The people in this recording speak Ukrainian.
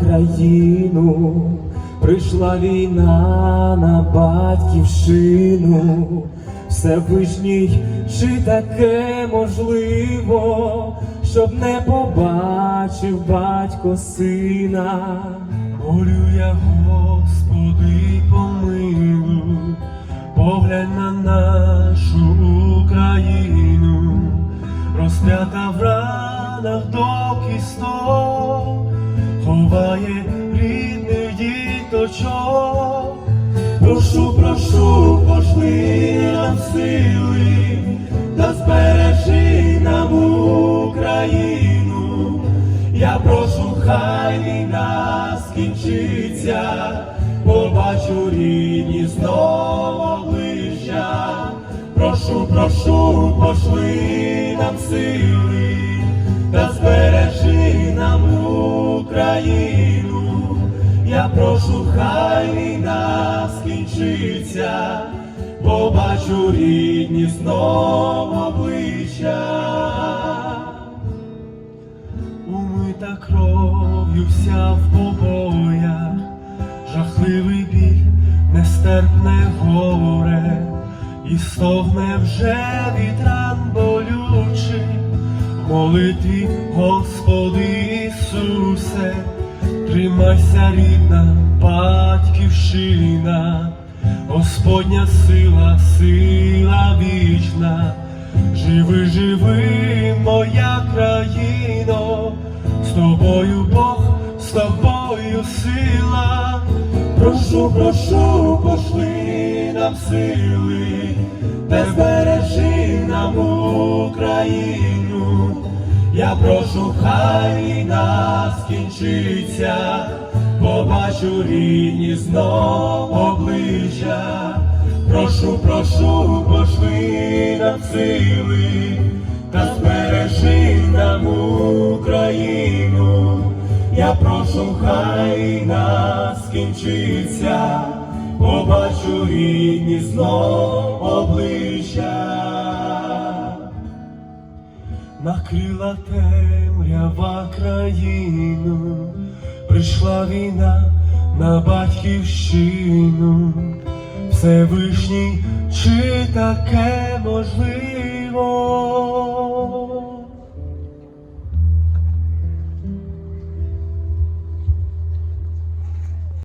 країну, прийшла війна на батьківщину. Всевишній, чи таке можливо, щоб не побачив батько сина? Молю я, Господи, помилуй, поглянь на нашу Україну, розп'ята ранах до кісток, ховає рідних діточок. Прошу, прошу, пошли нам сили, та збережи нам Україну. Я прошу, хай війна скінчиться, побачу рідні знову обличчя. Прошу, прошу, пошли нам сили, Україну. Я прошу, хай війна скінчиться, побачу рідні знову обличчя. Умита кров'ю вся в побоях, жахливий біль, нестерпне горе, і стогне вже від ран болючих, в молитві, Господи Ісусе, тримайся, рідна батьківщина, Господня сила, сила вічна. Живи, живи, моя країно, з тобою Бог, з тобою сила. Прошу, прошу, пошли нам сили, та збережи нам Україну. Я прошу, хай війна скінчиться, побачу рідні знов обличчя. Прошу, прошу, пошли нам сили, та збережи нам Україну. Я прошу, хай нас скінчиться, побачу рідні знов обличчя. Накрила темрява країну, прийшла війна на батьківщину. Всевишній, чи таке можливо?